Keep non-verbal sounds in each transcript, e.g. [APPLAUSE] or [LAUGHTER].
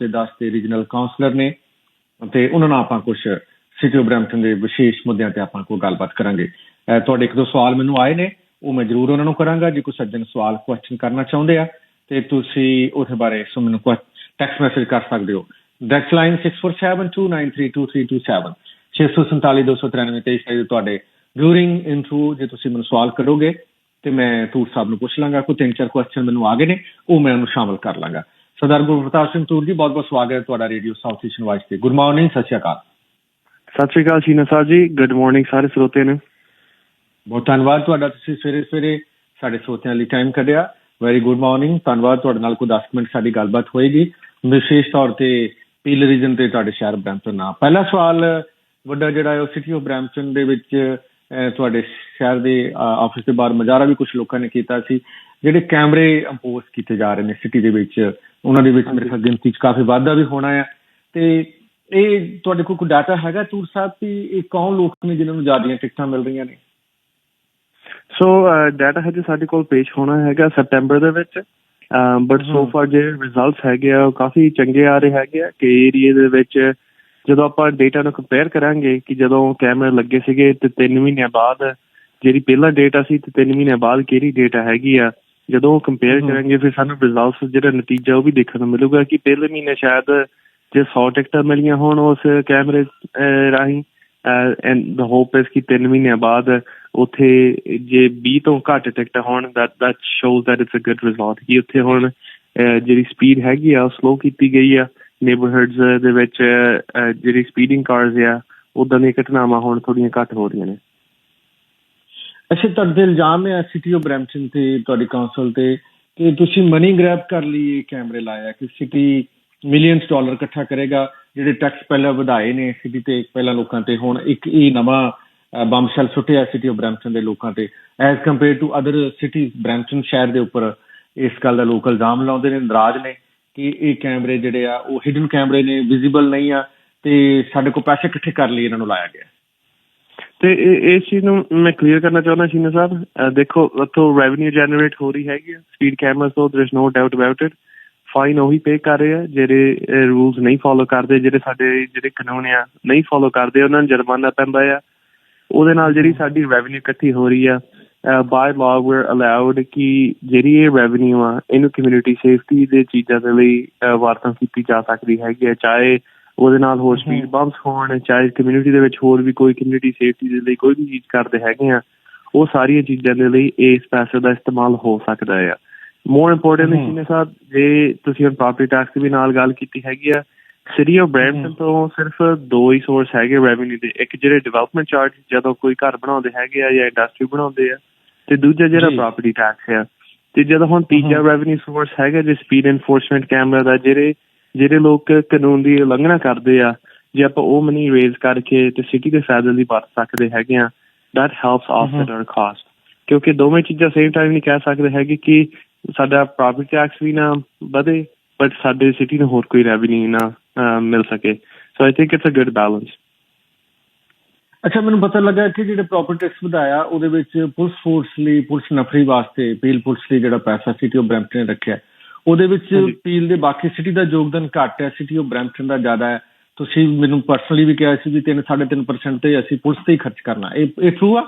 ਦੇ 10 ਤੇ regional councillor ਨੇ ਤੇ ਉਹਨਾਂ ਨਾਲ ਆਪਾਂ ਕੁਝ ਸਿਟੀ ਬ੍ਰੈਂਪਟਨ ਦੇ ਵਿਸ਼ੇਸ਼ ਮੁੱਦਿਆਂ ਤੇ ਆਪਾਂ ਕੋਈ ਗੱਲਬਾਤ ਕਰਾਂਗੇ। ਤੁਹਾਡੇ ਇੱਕ ਦੋ ਸਵਾਲ ਮੈਨੂੰ ਆਏ ਨੇ, ਉਹ ਮੈਂ ਜ਼ਰੂਰ ਉਹਨਾਂ ਨੂੰ ਕਰਾਂਗਾ, ਜੇ ਕੋਈ ਸੱਜਣ ਸਵਾਲ ਕੁਐਸਚਨ ਕਰਨਾ ਚਾਹੁੰਦੇ ਆ, ਤੇ ਤੁਸੀਂ ਉਹਦੇ ਬਾਰੇ ਸੋ ਮੈਨੂੰ ਟੈਕਸਟ ਮੈਸੇਜ ਕਰ ਸਕਦੇ ਹੋ। ਡੈਕਸ ਲਾਈਨ 6472932327 6472932327 ਤੁਹਾਡੇ ਡਿਊਰਿੰਗ ਇਨਟਰੋ ਜੇ ਤੁਸੀਂ ਮੈਨੂੰ ਸਵਾਲ ਕਰੋਗੇ, ਤੇ ਮੈਂ ਤੂਰ ਸਾਹਿਬ ਨੂੰ ਪੁੱਛ ਲਾਂਗਾ। ਕੋਈ ਤਿੰਨ ਚਾਰ ਕੁਐਸਚਨ ਮੈਨੂੰ ਆ ਗਏ ਨੇ, ਉਹ ਮੈਂ ਉਹਨੂੰ ਸ਼ਾਮਲ ਕਰ ਲਾਂਗਾ। ਸਰਦਾਰ ਗੁਰਪ੍ਰਤਾਪ ਸਿੰਘ ਤੂਰ ਜੀ ਬਹੁਤ ਬਹੁਤ ਸਵਾਗਤ ਹੈ ਤੁਹਾਡਾ ਰੇਡੀਓ ਸਾਊਥ ਈਸਟਰਨ ਵਾਇਸ ਤੇ। ਗੁੱਡ ਮਾਰਨਿੰਗ ਸਤਿ ਸ਼੍ਰੀ ਅਕਾਲ। ਸਤਿ ਸ਼੍ਰੀ ਅਕਾਲ ਸ਼ੀਨਾ ਸਾਹਿਬ ਜੀ ਗੁੱਡ ਮਾਰਨਿੰਗ ਸਾਰੇ ਸਰੋਤੇ ਨੂੰ। ਬਹੁਤ ਧੰਨਵਾਦ ਤੁਹਾਡਾ ਤੁਸੀਂ ਸਵੇਰੇ ਸਵੇਰੇ ਸਾਡੇ ਸਰੋਤਿਆਂ ਲਈ ਟਾਈਮ ਕੱਢਿਆ। ਵੈਰੀ ਗੁੱਡ ਮਾਰਨਿੰਗ ਧੰਨਵਾਦ ਤੁਹਾਡੇ ਨਾਲ ਕੋਈ 10 ਮਿੰਟ ਸਾਡੀ ਗੱਲਬਾਤ ਹੋਏਗੀ। ਵਿਸ਼ੇਸ਼ ਤੌਰ ਤੇ ਪੀਲ ਰੀਜਨ ਤੇ ਤੁਹਾਡੇ ਸ਼ਹਿਰ ਬ੍ਰੈਂਪਟਨ ਨਾਲ। ਪਹਿਲਾ ਸਵਾਲ ਵੱਡਾ ਜਿਹੜਾ ਹੈ ਉਹ ਸਿਟੀ ਆਫ ਬ੍ਰੈਂਪਟਨ ਦੇ ਵਿੱਚ ਤੁਹਾਡੇ ਸ਼ਹਿਰ ਦੇ ਆਫਿਸ ਦੇ ਬਾਹਰ ਮਜ਼ਾਰਾ ਵੀ ਕੁਝ ਲੋਕਾਂ ਨੇ ਕੀਤਾ ਸੀ। ਜਿਹੜੇ ਕੈਮਰੇ ਇੰਪੋਜ਼ ਕੀਤੇ ਜਾ ਰਹੇ ਨੇ ਸਿਟੀ ਦੇ ਵਿੱਚ ਉਹਨਾਂ ਦੇ ਵਿੱਚ ਮੇਰੇ ਖਿਆਲ ਗਿਣਤੀ 'ਚ ਕਾਫੀ ਵਾਧਾ ਵੀ ਹੋਣਾ ਹੈ ਤੇ ਇਹ ਤੁਹਾਡੇ ਕੋਲ ਕੋਈ ਡਾਟਾ ਹੈਗਾ ਤੂਰ ਸਾਹਿਬ ਕਿ ਇਹ ਕੌਣ ਲੋਕ ਨੇ ਜਿਨ੍ਹਾਂ ਨੂੰ ਜ਼ਿਆਦੀਆਂ ਟਿਕਟਾਂ ਮਿਲ ਰਹੀਆਂ ਨੇ? ਸੋ ਡਾਟਾ ਹਜੇ ਸਾਡੇ ਕੋਲ ਪੇਸ਼ ਹੋਣਾ ਹੈਗਾ ਸੈਪਟੈਂਬਰ ਦੇ ਵਿੱਚ। But so. ਫਾਰ ਜਿਹੜੇ ਰਿਜ਼ਲਟਸ ਹੈਗੇ ਆ ਕਾਫੀ ਚੰਗੇ ਆ ਰਹੇ ਹੈਗੇ ਆ ਕਿ ਏਰੀਆ ਦੇ ਵਿੱਚ ਜਦੋਂ ਆਪਾਂ ਡਾਟਾ ਨੂੰ ਕੰਪੇਅਰ ਕਰਾਂਗੇ ਕਿ ਜਦੋਂ ਕੈਮਰੇ ਲੱਗੇ ਸੀਗੇ ਤੇ 3 ਮਹੀਨਿਆਂ ਬਾਅਦ ਜਿਹੜੀ ਪਹਿਲਾ ਡਾਟਾ ਸੀ ਤੇ 3 ਮਹੀਨਿਆਂ ਬਾਅਦ ਕਿਹੜੀ ਡਾਟਾ ਹੈਗੀ ਆ ਜਦੋਂ ਕੰਪੇਅਰ ਹਮ। ਕਰਾਂਗੇ ਫਿਰ ਸਾਨੂੰ ਰਿਜ਼ਲਟਸ ਜਿਹੜਾ ਨਤੀਜਾ ਉਹ ਵੀ ਦੇਖਣ ਨੂੰ ਮਿਲੂਗਾ ਕਿ ਪਹਿਲੇ ਮਹੀਨੇ ਸ਼ਾਇਦ ਜੇ 100 ਟਿਕਟਾਂ ਮਿਲੀਆਂ ਹੋਣ ਉਸ ਕੈਮਰੇ ਰਾਹੀਂ ਐਂਡ ਦ ਹੋਪ ਇਸ ਕਿ 3 ਮਹੀਨਿਆਂ ਬਾਅਦ ਉੱਥੇ ਜੇ 20 ਤੋਂ ਘੱਟ ਟਿਕਟ ਹੋਣ that that shows that it's a good result. ਕਿ ਉੱਥੇ ਹੁਣ ਜਿਹੜੀ ਸਪੀਡ ਹੈਗੀ ਆ ਉਹ ਸਲੋ ਕੀਤੀ ਗਈ ਆ। ਨੇਬਰਹੂਡਸ ਦੇ ਵਿੱਚ ਜਿਹੜੀ ਸਪੀਡਿੰਗ ਕਾਰਸ ਆ ਉਦਾਂ ਦੀਆਂ ਘਟਨਾਵਾਂ ਹੁਣ ਥੋੜੀਆਂ ਘੱਟ ਹੋ ਰਹੀਆਂ ਨੇ। ਅੱਛਾ, ਤੁਹਾਡੇ ਤੇ ਇਲਜ਼ਾਮ ਹੈ ਸਿਟੀ ਆਫ ਬ੍ਰੈਂਪਟਨ ਤੇ ਤੁਹਾਡੀ ਕਾਉਂਸਲ ਤੇ ਕਿ ਤੁਸੀਂ ਮਨੀ ਗ੍ਰੈਬ ਕਰ ਲਈ ਇਹ ਕੈਮਰੇ ਲਾਇਆ ਕਿ ਸਿਟੀ ਮਿਲੀਅਨਸ ਡਾਲਰ ਇਕੱਠਾ ਕਰੇਗਾ, ਜਿਹੜੇ ਟੈਕਸ ਪਹਿਲਾਂ ਵਧਾਏ ਨੇ ਸਿਟੀ ਤੇ ਪਹਿਲਾਂ ਲੋਕਾਂ ਤੇ, ਹੁਣ ਇੱਕ ਇਹ ਨਵਾਂ ਬੰਬਸ਼ੈਲ ਸੁੱਟਿਆ ਸਿਟੀ ਆਫ ਬ੍ਰੈਂਪਟਨ ਦੇ ਲੋਕਾਂ ਤੇ। As compare to other cities Brampton ਸ਼ਹਿਰ ਦੇ ਉੱਪਰ ਇਸ ਗੱਲ ਦਾ ਲੋਕ ਇਲਜ਼ਾਮ ਲਾਉਂਦੇ ਨੇ, ਨਰਾਜ਼ ਨੇ ਕਿ ਇਹ ਕੈਮਰੇ ਜਿਹੜੇ ਆ, ਉਹ ਹਿਡਨ ਕੈਮਰੇ ਨੇ ਵਿਜ਼ੀਬਲ ਨਹੀਂ ਆ ਤੇ ਸਾਡੇ ਕੋਲ ਪੈਸੇ ਇਕੱਠੇ ਕਰ ਲਈ ਇਹਨਾਂ ਨੂੰ ਲਾਇਆ ਗਿਆ। ਤੇ ਇਸ ਚੀਜ਼ ਨੂੰ ਮੈਂ ਕਲੀਅਰ ਕਰਨਾ ਚਾਹੁੰਦਾ ਸ਼ੀਨਾ ਸਾਹਿਬ ਦੇਖੋ ਉੱਥੋਂ ਰੈਵਨਿਊ ਜਨਰੇਟ ਹੋ ਰਹੀ ਹੈਗੀ ਸਪੀਡ ਕੈਮਰਾਸ ਤੋਂ there is no doubt about it fine ਉਹੀ ਪੇ ਕਰ ਰਹੇ ਆ ਜਿਹੜੇ ਰੂਲਸ ਨਹੀਂ ਫੋਲੋ ਕਰਦੇ ਜਿਹੜੇ ਸਾਡੇ ਜਿਹੜੇ ਕਾਨੂੰਨ ਆ ਨਹੀਂ ਫੋਲੋ ਕਰਦੇ ਉਹਨਾਂ ਨੂੰ ਜੁਰਮਾਨਾ ਪੈਂਦਾ ਆ। ਉਹਦੇ ਨਾਲ ਜਿਹੜੀ ਸਾਡੀ ਰੈਵਨਿਊ ਇਕੱਠੀ ਹੋ ਰਹੀ ਆ ਬਾਈ ਲਾਅ ਵੀਰ ਅਲਾਉਡ ਕਿ ਜਿਹੜੀ ਇਹ ਰੈਵਨਿਊ ਆ ਇਹਨੂੰ ਕਮਿਊਨਿਟੀ ਸੇਫਟੀ ਦੇ ਚੀਜ਼ਾਂ ਦੇ ਲਈ ਅਹ, ਵਰਤੋਂ ਕੀਤੀ ਜਾ ਸਕਦੀ ਹੈਗੀ ਹੈ ਚਾਹੇ ਉਹਦੇ ਨਾਲ ਹੋਰ ਸਪੀਡ। ਬੰਪਸ ਹੋਣ ਚਾਹੇ ਕਮਿਊਨਿਟੀ ਦੇ ਵਿੱਚ ਹੋਰ ਵੀ ਕੋਈ ਕਮਿਊਨਿਟੀ ਸੇਫਟੀ ਦੇ ਲਈ ਕੋਈ ਵੀ ਚੀਜ਼ ਕਰਦੇ ਹੈਗੇ ਆ ਉਹ ਸਾਰੀਆਂ ਚੀਜ਼ਾਂ ਦੇ ਲਈ ਇਸ ਪੈਸੇ ਦਾ ਇਸਤੇਮਾਲ ਹੋ ਸਕਦਾ ਹੈ ਮੋਰ ਇੰਪੋਰਟੈਂਟ ਹਮ। ਨੇ ਸਾਹਿਬ ਜੇ ਤੁਸੀਂ ਹੁਣ ਪ੍ਰਾਪਰਟੀ ਟੈਕਸ ਦੀ ਨਾਲ ਗੱਲ ਕੀਤੀ ਹੈਗੀ ਆ ਸਿਟੀ ਆਫ ਬ੍ਰੈਂਪਟਨ। ਤੋਂ ਸਿਰਫ ਦੋ ਹੀ ਸੋਰਸ ਹੈਗੇ ਰੈਵਨਿਊ ਦੇ ਇੱਕ ਜਿਹੜੇ ਡਿਵੈਲਪਮੈਂਟ ਚਾਰਜ ਜਦੋਂ ਕੋਈ ਘਰ ਬਣਾਉਂਦੇ ਹੈਗੇ ਆ ਜਾਂ ਇੰਡਸਟਰੀ ਬਣਾਉਂਦੇ ਆ ਤੇ ਦੂਜਾ ਜਿਹੜਾ। ਪ੍ਰਾਪਰਟੀ ਟੈਕਸ ਆ ਤੇ ਜਦੋਂ ਹੁਣ ਤੀਜਾ। ਰੈਵਨਿਊ ਸੋਰਸ ਹੈਗਾ ਜੇ ਸਪੀਡ ਐਨਫੋਰਸਮੈਂਟ ਕੈਮਰਾ ਦਾ ਜਿਹੜੇ ਜਿਹੜੇ ਲੋਕ ਕਾਨੂੰਨ ਦੀ ਉਲੰਘਣਾ ਕਰਦੇ ਆ ਜੇ ਆਪਾਂ ਉਹ ਮਨੀ ਰੇਜ਼ ਕਰਕੇ ਤੇ ਸਿਟੀ ਦੇ ਫਾਇਦੇ ਲਈ ਵਰਤ ਸਕਦੇ ਹੈਗੇ ਆ that helps offset our cost. ਕਿਉਂਕਿ ਦੋਵੇਂ ਚੀਜ਼ਾਂ ਸੇਮ ਟਾਈਮ ਨਹੀਂ ਕਹਿ ਸਕਦੇ ਹੈਗੇ ਕਿ ਸਾਡਾ ਪ੍ਰਾਪਰਟੀ ਟੈਕਸ ਵੀ ਨਾ ਵਧੇ ਬਟ ਸਾਡੇ ਸਿਟੀ ਨੂੰ ਹੋਰ ਕੋਈ ਰੈਵਨਿਊ ਨਾ ਮਿਲ ਸਕੇ। So I think it's a good balance ਅੱਛਾ ਮੈਨੂੰ ਪਤਾ ਲੱਗਾ ਕਿ ਜਿਹੜੇ ਪ੍ਰੋਪਰਟੀ ਟੈਕਸ ਵਧਾਇਆ ਉਹਦੇ ਵਿੱਚ ਪੁਲਿਸ ਫੋਰਸ ਲਈ ਪੁਲਿਸ ਨਫਰੀ ਵਾਸਤੇ ਪੀਲ ਪੁਲਿਸ ਲਈ ਜਿਹੜਾ ਪੈਸਾ ਸਿਟੀ ਆਫ ਬ੍ਰੈਂਪਟਨ ਨੇ ਰੱਖਿਆ। ਉਹਦੇ ਵਿੱਚ। ਪੀਲ ਦੇ ਬਾਕੀ ਸਿਟੀ ਦਾ ਯੋਗਦਾਨ ਘੱਟ ਹੈ ਸਿਟੀ ਆਫ ਬ੍ਰੈਂਪਟਨ ਦਾ ਜ਼ਿਆਦਾ ਹੈ। ਤੁਸੀਂ ਮੈਨੂੰ ਪਰਸਨਲੀ ਵੀ ਕਿਹਾ ਸੀ ਵੀ 3 3.5% ਤੇ ਅਸੀਂ ਪੁਲਿਸ ਤੇ ਹੀ ਖਰਚ ਕਰਨਾ। ਇਹ ਇਹ ਟਰੂ ਆ?